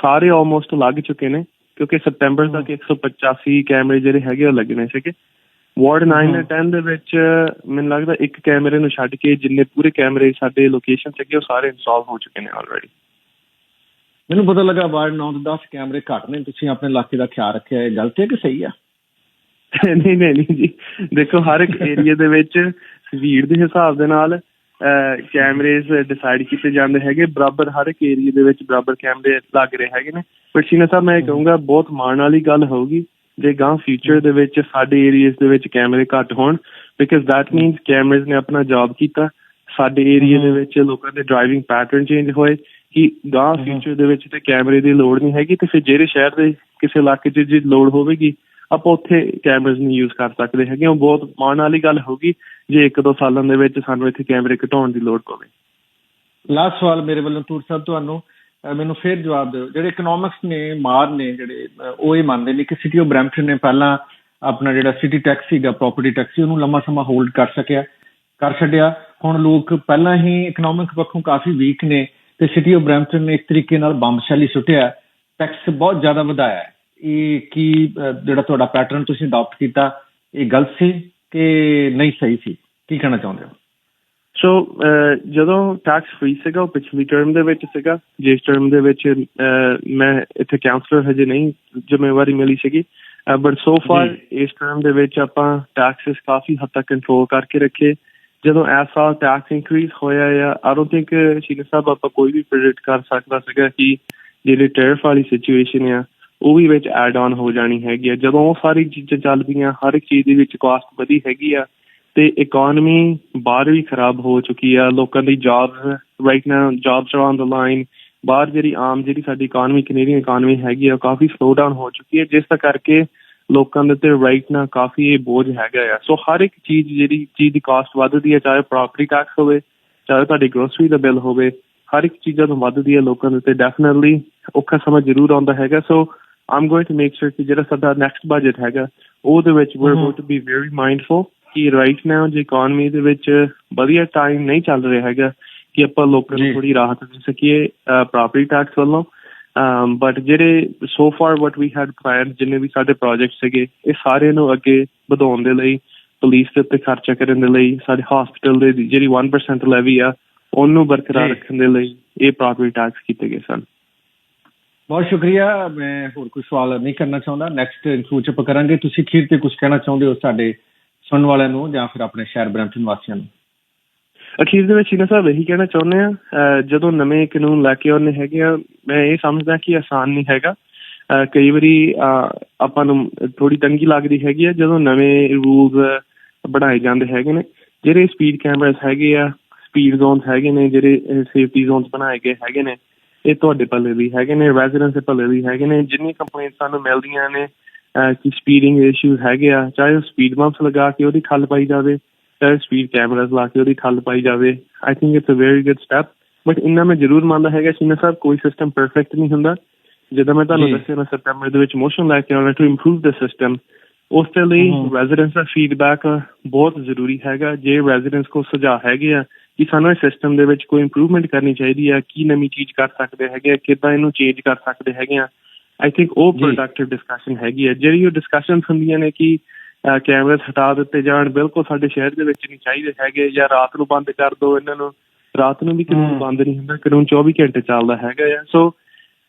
ਸਾਰੇ ਆਲਮੋਸਟ ਲੱਗ ਚੁੱਕੇ ਨੇ ਕਿਉਂਕਿ ਸਤੰਬਰ ਤੱਕ 185 ਕੈਮਰੇ ਜਿਹੜੇ ਹੈਗੇ ਉਹ ਲੱਗਣੇ ਸੀਗੇ। ਵਾਰਡ 9 ਹਮ। ਅਤੇ 10 ਦੇ ਵਿੱਚ ਮੈਨੂੰ ਲੱਗਦਾ ਇੱਕ ਕੈਮਰੇ ਨੂੰ ਛੱਡ ਕੇ ਜਿੰਨੇ ਪੂਰੇ ਕੈਮਰੇ ਸਾਡੇ ਲੋਕੇਸ਼ਨ ਸੀਗੇ ਉਹ ਸਾਰੇ ਇੰਸਟਾਲ ਹੋ ਚੁੱਕੇ ਨੇ ਆਲਰੇਡੀ ਮੈਨੂੰ ਪਤਾ ਲੱਗਾ ਵਾਰਡ 9 ਤੋਂ 10 ਕੈਮਰੇ ਘੱਟ ਨੇ। ਤੁਸੀਂ ਆਪਣੇ ਇਲਾਕੇ ਦਾ ਖਿਆਲ ਰੱਖਿਆ ਇਹ ਗਲਤ ਹੈ ਕਿ ਸਹੀ ਆ? [LAUGHS] ਨਹੀਂ ਨਹੀਂ ਨਹੀਂ ਜੀ। ਦੇਖੋ ਹਰ ਇੱਕ ਏਰੀਆ ਦੇ ਵਿੱਚ ਸਪੀਡ ਦੇ ਹਿਸਾਬ ਦੇ ਨਾਲ ਕੈਮਰੇਜ਼ ਡਿਸਾਈਡ ਕੀਤੇ ਜਾਂਦੇ ਹੈਗੇ। ਬਰਾਬਰ ਹਰ ਇੱਕ ਏਰੀਆ ਦੇ ਵਿੱਚ ਬਰਾਬਰ ਕੈਮਰੇ ਲੱਗ ਰਹੇ ਹੈਗੇ ਨੇ। ਪਰ ਸ਼ੀਨਾ ਸਾਹਿਬ ਮੈਂ ਕਹੂੰਗਾ ਬਹੁਤ ਮਾਣ ਵਾਲੀ ਗੱਲ ਹੋਊਗੀ ਜੇ ਗਾਂ ਫਿਊਚਰ ਦੇ ਵਿੱਚ ਸਾਡੇ ਏਰੀਆਜ਼ ਦੇ ਵਿੱਚ ਕੈਮਰੇ ਘੱਟ ਹੋਣ ਬਿਕਾਜ਼ ਦੈਟ ਮੀਨਸ ਕੈਮਰੇਜ਼ ਨੇ ਆਪਣਾ ਜੌਬ ਕੀਤਾ ਸਾਡੇ ਏਰੀਆ ਦੇ। ਵਿੱਚ ਲੋਕਾਂ ਦੇ ਡਰਾਈਵਿੰਗ ਪੈਟਰਨ ਚੇਂਜ ਹੋਏ ਕਿ ਗਾਂ। ਫਿਊਚਰ ਦੇ ਵਿੱਚ ਤੇ ਕੈਮਰੇ ਦੀ ਲੋੜ ਨਹੀਂ ਹੈਗੀ ਤੇ ਫਿਰ ਜਿਹੜੇ ਸ਼ਹਿਰ ਦੇ ਕਿਸੇ ਇਲਾਕੇ 'ਚ ਜੇ ਲੋੜ ਹੋਵੇਗੀ ਆਪਾਂ ਉੱਥੇ ਕੈਮਰੇਜ਼ ਨੂੰ ਯੂਜ਼ ਕਰ ਸਕਦੇ ਹੈਗੇ ਉਹ ਬਹੁਤ ਮਾਣ ਵਾਲੀ ਗੱਲ ਹੋਊਗੀ ਜੇ ਇੱਕ ਦੋ ਸਾਲਾਂ ਦੇ ਵਿੱਚ ਸਾਨੂੰ ਇੱਥੇ ਕੈਮਰੇ ਘਟਾਉਣ ਦੀ ਲੋੜ ਪਵੇ ਲਾਸਟ ਸਵਾਲ ਮੇਰੇ ਵੱਲੋਂ ਟੂਰ ਸਾਹਿਬ ਤੁਹਾਨੂੰ ਮੈਨੂੰ ਫੇਰ ਜਵਾਬ ਦਿਓ। ਜਿਹੜੇ ਇਕਨੋਮਿਕਸ ਨੇ, ਮਾਰ ਨੇ, ਜਿਹੜੇ ਉਹ ਇਹ ਮੰਨਦੇ ਨੇ ਕਿ ਸਿਟੀ ਆਫ ਬ੍ਰੈਂਪਟਨ ਨੇ ਪਹਿਲਾਂ ਆਪਣਾ ਜਿਹੜਾ ਸਿਟੀ ਟੈਕਸ ਸੀਗਾ ਪ੍ਰਾਪਰਟੀ ਟੈਕਸ ਸੀ, ਉਹਨੂੰ ਲੰਮਾ ਸਮਾਂ ਹੋਲਡ ਕਰ ਸਕਿਆ, ਕਰ ਛੱਡਿਆ। ਹੁਣ ਲੋਕ ਪਹਿਲਾਂ ਹੀ ਇਕਨੋਮਿਕ ਪੱਖੋਂ ਕਾਫੀ ਵੀਕ ਨੇ ਤੇ ਸਿਟੀ ਆਫ ਬ੍ਰੈਂਪਟਨ ਨੇ ਇੱਕ ਤਰੀਕੇ ਨਾਲ ਬੰਬ ਸ਼ੈਲੀ ਸੁੱਟਿਆ ਟੈਕਸ ਬਹੁਤ ਜ਼ਿਆਦਾ ਵਧਾਇਆ। ਇਹ ਕੀ ਜਿਹੜਾ ਤੁਹਾਡਾ ਪੈਟਰਨ ਤੁਸੀਂ ਅਡਾਪਟ ਕੀਤਾ, ਇਹ ਗਲਤ ਸੀ ਕਿ ਨਹੀਂ ਸਹੀ ਸੀ? ਕੀ ਕਹਿਣਾ ਚਾਹੁੰਦੇ ਹੋ? ਸੋ ਜਦੋਂ ਟੈਕਸ ਫ੍ਰੀ ਸੀਗਾ ਉਹ ਪਿਛਲੀ ਟਰਮ ਦੇ ਵਿੱਚ ਸੀਗਾ ਜਿਸ ਟਰਮ ਦੇ ਵਿੱਚ ਮੈਂ ਇੱਥੇ ਕਾਉਂਸਲਰ ਹਜੇ ਨਹੀਂ ਜ਼ਿੰਮੇਵਾਰੀ ਮਿਲੀ ਸੀਗੀ ਬਟ ਸੋ ਫਾਰ ਜੀ। ਇਸ ਟਰਮ ਦੇ ਵਿੱਚ ਆਪਾਂ ਟੈਕਸਸ ਕਾਫੀ ਹੱਦ ਤੱਕ ਕੰਟਰੋਲ ਕਰਕੇ ਰੱਖੇ ਜਦੋਂ ਇਸ ਸਾਲ ਟੈਕਸ ਇਨਕਰੀਜ਼ ਹੋਇਆ ਆ I don't think Sheena Sahib ਆਪਾਂ ਕੋਈ ਵੀ ਪ੍ਰੈਡਿਕਟ ਕਰ ਸਕਦਾ ਸੀਗਾ ਕਿ ਜਿਹੜੀ ਟੈਰਿਫ ਵਾਲੀ ਸਿਚੁਏਸ਼ਨ ਆ ਉਹ ਵੀ ਵਿੱਚ ਐਡ ਆਨ ਹੋ ਜਾਣੀ ਹੈਗੀ ਆ ਜਦੋਂ ਉਹ ਸਾਰੀ ਚੀਜ਼ਾਂ ਚੱਲ ਪਈਆਂ ਹਰ ਇੱਕ ਚੀਜ਼ ਦੇ ਵਿੱਚ ਕਾਸਟ ਵਧੀ ਹੈਗੀ ਆ ਤੇ ਇਕਨੋਮੀ ਬਾਹਰ ਵੀ ਖਰਾਬ ਹੋ ਚੁੱਕੀ ਆ ਲੋਕਾਂ ਦੀ jobs right now jobs are on the line ਬਾਹਰ ਜਿਹੜੀ ਆਮ ਜਿਹੜੀ ਸਾਡੀ ਇਕਨੋਮੀ ਕੈਨੇਡੀਅਨ ਇਕਨੋਮੀ ਹੈਗੀ ਆ ਕਾਫੀ ਸਲੋ ਡਾਊਨ ਹੋ ਚੁੱਕੀ ਹੈ ਜਿਸ ਦਾ ਕਰਕੇ ਲੋਕਾਂ ਦੇ ਉੱਤੇ ਰਾਈਟ ਨਾਲ ਕਾਫੀ ਇਹ ਬੋਝ ਹੈਗਾ ਆ ਸੋ ਹਰ ਇੱਕ ਚੀਜ਼ ਜਿਹੜੀ ਚੀਜ਼ ਦੀ ਕਾਸਟ ਵੱਧਦੀ ਹੈ ਚਾਹੇ ਪ੍ਰਾਪਰਟੀ ਟੈਕਸ ਹੋਵੇ ਚਾਹੇ ਤੁਹਾਡੀ ਗਰੋਸਰੀ ਦਾ ਬਿੱਲ ਹੋਵੇ ਹਰ ਇੱਕ ਚੀਜ਼ਾਂ ਤੋਂ ਵੱਧਦੀ ਹੈ ਲੋਕਾਂ ਦੇ ਉੱਤੇ ਡੈਫੀਨਿਟਲੀ ਔਖਾ ਸਮਾਂ ਜ਼ਰੂਰ ਆਉਂਦਾ ਹੈਗਾ so I'm going to make sure ਕਿ ਜਿਹੜਾ ਸਾਡਾ ਨੈਕਸਟ ਬਜਟ ਹੈਗਾ ਉਹਦੇ ਵਿੱਚ ਵੀ ਹਮ। Going to be very mindful ਕਿ ਰਾਈਟ ਨਾਓ ਜੇ ਇਕਨੋਮੀ ਦੇ ਵਿੱਚ ਵਧੀਆ ਟਾਈਮ ਨਹੀਂ ਚੱਲ ਰਿਹਾ ਹੈਗਾ ਕਿ ਆਪਾਂ ਲੋਕਾਂ ਨੂੰ। ਥੋੜੀ ਰਾਹਤ ਦੇ ਸਕੀਏ ਪ੍ਰਾਪਰਟੀ ਟੈਕਸ ਵੱਲੋਂ ਬਟ ਜਿਹੜੇ so far what we had plan ਜਿੰਨੇ ਵੀ ਸਾਡੇ ਪ੍ਰੋਜੈਕਟ ਸੀਗੇ ਇਹ ਸਾਰੇ ਨੂੰ ਅੱਗੇ ਵਧਾਉਣ ਦੇ ਲਈ ਪੁਲਿਸ ਦੇ ਉੱਤੇ ਖਰਚਾ ਕਰਨ ਦੇ ਲਈ ਸਾਡੇ ਹਸਪੀਟਲ ਦੇ ਜਿਹੜੀ 1% ਲੈਵੀ ਆ ਉਹਨੂੰ ਬਰਕਰਾਰ। ਰੱਖਣ ਦੇ ਲਈ ਇਹ ਪ੍ਰਾਪਰਟੀ ਟੈਕਸ ਕੀਤੇ ਗਏ ਸਨ ਬਹੁਤ ਸ਼ੁਕਰੀਆ ਮੈਂ ਹੋਰ ਕੋਈ ਸਵਾਲ ਨਹੀਂ ਕਰਨਾ ਚਾਹੁੰਦਾ ਨੈਕਸਟ ਚ ਆਪਾਂ ਕਰਾਂਗੇ ਤੁਸੀਂ ਅਖੀਰ ਤੇ ਕੁਝ ਕਹਿਣਾ ਚਾਹੁੰਦੇ ਹੋ ਸਾਡੇ ਸੁਣਨ ਵਾਲਿਆਂ ਨੂੰ ਜਾਂ ਫਿਰ ਆਪਣੇ ਸ਼ਹਿਰ ਬ੍ਰੈਂਪਟਨ ਵਾਸੀਆਂ ਨੂੰ? ਅਖੀਰ ਦੇ ਵਿੱਚ ਇਹਨਾਂ ਸਾਹਿਬ ਇਹੀ ਕਹਿਣਾ ਚਾਹੁੰਦੇ ਆ ਜਦੋਂ ਨਵੇਂ ਕਾਨੂੰਨ ਲੈ ਕੇ ਆਉਣੇ ਹੈਗੇ ਆ, ਮੈਂ ਇਹ ਸਮਝਦਾ ਕਿ ਆਸਾਨ ਨਹੀਂ ਹੈਗਾ। ਕਈ ਵਾਰੀ ਆਪਾਂ ਨੂੰ ਥੋੜੀ ਤੰਗੀ ਲੱਗਦੀ ਹੈਗੀ ਆ, ਜਦੋਂ ਨਵੇਂ ਰੂਲਸ ਬਣਾਏ ਜਾਂਦੇ ਹੈਗੇ ਨੇ, ਜਿਹੜੇ ਸਪੀਡ ਕੈਮਰਾਸ ਹੈਗੇ ਆ ਸਪੀਡ ਜ਼ੋਨਸ ਹੈਗੇ ਨੇ, ਜਿਹੜੇ ਸੇਫਟੀ ਜ਼ੋਨਸ ਬਣਾਏ ਗਏ ਹੈਗੇ ਨੇ, ਇਹ ਤੁਹਾਡੇ ਪੱਲੇ ਵੀ ਹੈਗੇ ਨੇ ਰੈਜ਼ੀਡੈਂਸ ਦੇ ਪੱਲੇ ਵੀ ਹੈਗੇ ਨੇ ਜਿੰਨੀ ਕੰਪਲੇਂਟ ਸਾਨੂੰ ਮਿਲਦੀਆਂ ਨੇ ਕਿ ਸਪੀਡਿੰਗ ਇਸ਼ੂਜ਼ ਹੈਗੇ ਆ ਚਾਹੇ ਉਹ ਸਪੀਡ ਬੰਪਸ ਲਗਾ ਕੇ ਉਹਦੀ ਖੱਲ ਪਾਈ ਜਾਵੇ ਚਾਹੇ ਸਪੀਡ ਕੈਮਰਾਸ ਲਾ ਕੇ ਉਹਦੀ ਖੱਲ ਪਾਈ ਜਾਵੇ I think it's a very good step but ਇੰਨਾ ਮੈਂ ਜ਼ਰੂਰ ਮੰਨਦਾ ਹੈਗਾ ਸੀਨਾ ਸਾਹਿਬ ਕੋਈ ਸਿਸਟਮ ਪਰਫੈਕਟ ਨਹੀਂ ਹੁੰਦਾ ਜਿੱਦਾਂ ਮੈਂ ਤੁਹਾਨੂੰ। ਦੱਸਿਆ ਮੈਂ ਸਪਟੈਂਬਰ ਦੇ ਵਿੱਚ ਮੋਸ਼ਨ ਲੈ ਕੇ ਆਉਣਾ ਟੂ ਇੰਪਰੂਵ ਦ ਸਿਸਟਮ ਉਸ ਦੇ ਲਈ। ਰੈਜ਼ੀਡੈਂਟਸ ਦਾ ਫੀਡਬੈਕ ਬਹੁਤ ਜ਼ਰੂਰੀ ਹੈਗਾ ਜੇ ਰੈਜ਼ੀਡੈਂਟਸ ਕੋ ਸੁਝਾਅ ਹੈਗੇ ਆ ਕਿ ਸਾਨੂੰ ਇਸ ਸਿਸਟਮ ਦੇ ਵਿੱਚ ਕੋਈ ਇੰਪਰੂਵਮੈਂਟ ਕਰਨੀ ਚਾਹੀਦੀ ਹੈ ਕੀ ਨਵੀਂ ਚੀਜ਼ ਕਰ ਸਕਦੇ ਹੈਗੇ ਆ ਕਿੱਦਾਂ ਇਹਨੂੰ ਚੇਂਜ ਕਰ ਸਕਦੇ ਹੈਗੇ ਆ ਆਈ ਥਿੰਕ ਉਹ। ਪ੍ਰੋਡਕਟਿਵ ਡਿਸਕਸ਼ਨ ਹੈਗੀ ਹੈ ਜਿਹੜੀ ਉਹ ਡਿਸਕਸ਼ਨਸ ਹੁੰਦੀਆਂ ਨੇ ਕਿ ਕੈਮਰਾਸ ਹਟਾ ਦਿੱਤੇ ਜਾਣ ਬਿਲਕੁਲ ਸਾਡੇ ਸ਼ਹਿਰ ਦੇ ਵਿੱਚ ਨਹੀਂ ਚਾਹੀਦੇ ਹੈਗੇ ਜਾਂ ਰਾਤ ਨੂੰ ਬੰਦ ਕਰ ਦਿਓ ਇਹਨਾਂ ਨੂੰ ਰਾਤ ਨੂੰ ਵੀ ਕਾਨੂੰਨ। ਬੰਦ ਨਹੀਂ ਹੁੰਦਾ ਕਾਨੂੰਨ 24 ਘੰਟੇ ਚੱਲਦਾ ਹੈਗਾ ਆ ਸੋ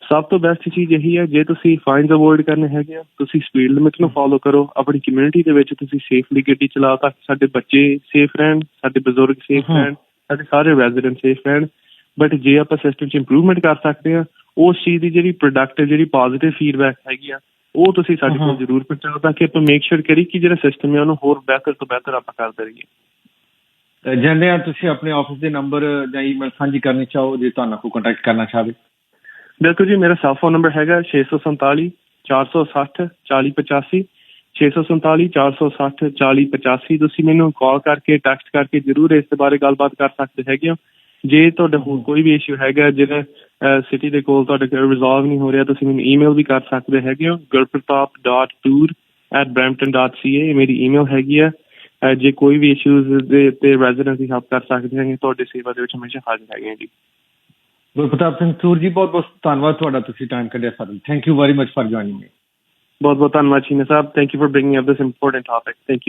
ਸਭ ਤੋਂ ਬੈਸਟ ਚੀਜ਼ ਇਹੀ ਹੈ ਜੇ ਤੁਸੀਂ ਫਾਈਨਸ ਅਵੋਇਡ ਕਰਨੇ ਹੈਗੇ ਆ ਤੁਸੀਂ ਸਪੀਡ ਲਿਮਿਟ ਨੂੰ ਫੋਲੋ ਕਰੋ ਆਪਣੀ ਕਮਿਊਨਿਟੀ ਦੇ ਵਿੱਚ ਤੁਸੀਂ ਸੇਫਲੀ ਗੱਡੀ ਚਲਾਓ ਤਾਂ ਸਾਡੇ ਬੱਚੇ ਸੇਫ ਰਹਿਣ ਸਾਡੇ ਬਜ਼ੁਰਗ ਸੇਫ। ਰਹਿਣ ਸਾਡੇ ਸਾਰੇ ਰੈਜ਼ੀਡੈਂਟ ਸੇਫ ਰਹਿਣ ਬਟ ਜੇ ਆਪਾਂ ਸਿਸਟਮ 'ਚ ਇੰਪਰੂਵਮੈਂਟ ਕਰ ਸਕਦੇ ਆ ਉਸ ਚੀਜ਼ ਦੀ ਜਿਹੜੀ ਪ੍ਰੋਡਕਟਿਵ ਜਿਹੜੀ ਪੋਜ਼ਿਟਿਵ ਫੀਡਬੈਕ ਹੈਗੀ ਆ ਉਹ ਤੁਸੀਂ ਸਾਡੇ ਕੋਲ। ਜ਼ਰੂਰ ਪਹੁੰਚਾਓ ਤਾਂ ਕਿ ਆਪਾਂ ਮੇਕ ਸ਼ੋਰ ਕਰੀ ਕਿ ਜਿਹੜਾ ਸਿਸਟਮ ਹੈ ਉਹਨੂੰ ਹੋਰ ਬਿਹਤਰ ਤੋਂ ਬਿਹਤਰ ਆਪਾਂ ਕਰਦੇ ਰਹੀਏ। ਜਾਂਦੇ ਆ ਤੁਸੀਂ ਆਪਣੇ ਆਫਿਸ ਦੇ ਨੰਬਰ ਜਾਂ ਈਮੇਲ ਸਾਂਝੀ ਕਰਨੀ ਚਾਹੋ ਜੇ ਤੁਹਾਨੂੰ ਕੋਈ ਕੰਟੈਕਟ ਕਰਨਾ ਚਾਹਵੇ। ਬਿਲਕੁਲ ਜੀ ਮੇਰਾ ਸੈਲ ਫੋਨ ਨੰਬਰ ਹੈਗਾ 647 460 4085 647 460 4085 ਤੁਸੀਂ ਮੈਨੂੰ ਕਾਲ ਕਰਕੇ ਟੈਕਸਟ ਕਰਕੇ ਜਰੂਰ ਇਸ ਦੇ ਬਾਰੇ ਗੱਲਬਾਤ ਕਰ ਸਕਦੇ ਹੈਗੇ ਹੋ। ਜੇ ਤੁਹਾਡਾ ਹੋਰ ਕੋਈ ਵੀ ਇਸ਼ੂ ਹੈਗਾ ਜਿਹੜਾ ਸਿਟੀ ਦੇ ਕੋਲ ਤੁਹਾਡੇ ਰਿਜ਼ੋਲਵ ਨਹੀਂ ਹੋ ਰਿਹਾ ਤੁਸੀਂ ਮੈਨੂੰ ਈਮੇਲ ਵੀ ਕਰ ਸਕਦੇ ਹੈਗੇ ਹੋ gurpratap.tour@brampton.ca ਮੇਰੀ ਈਮੇਲ ਹੈਗੀ ਅਹ ਜੇ ਕੋਈ ਵੀ ਇਸ਼ੂਜ਼ ਦੇ ਤੇ ਰੈਜ਼ੀਡੈਂਟ ਦੀ ਹੈਲਪ ਕਰ ਸਕਦੇ ਹੈਗੇ ਤੁਹਾਡੀ ਸੇਵਾ ਦੇ ਵਿੱਚ ਹਮੇਸ਼ਾ ਹਾਜ਼ਰ ਹੈਗੇ ਹਾਂ ਜੀ। ਗੁਰਪ੍ਰਤਾਪ ਸਿੰਘ ਸੂਰ ਜੀ ਬਹੁਤ ਬਹੁਤ ਧੰਨਵਾਦ ਤੁਹਾਡਾ ਤੁਸੀਂ ਟਾਈਮ ਕੱਢਿਆ ਸਾਡੇ thank you very much for joining me ਬਹੁਤ ਬਹੁਤ ਧੰਨਵਾਦ ਸ਼ੀਨਾ ਸਾਹਿਬ। Thank you for bringing up this important topic thank you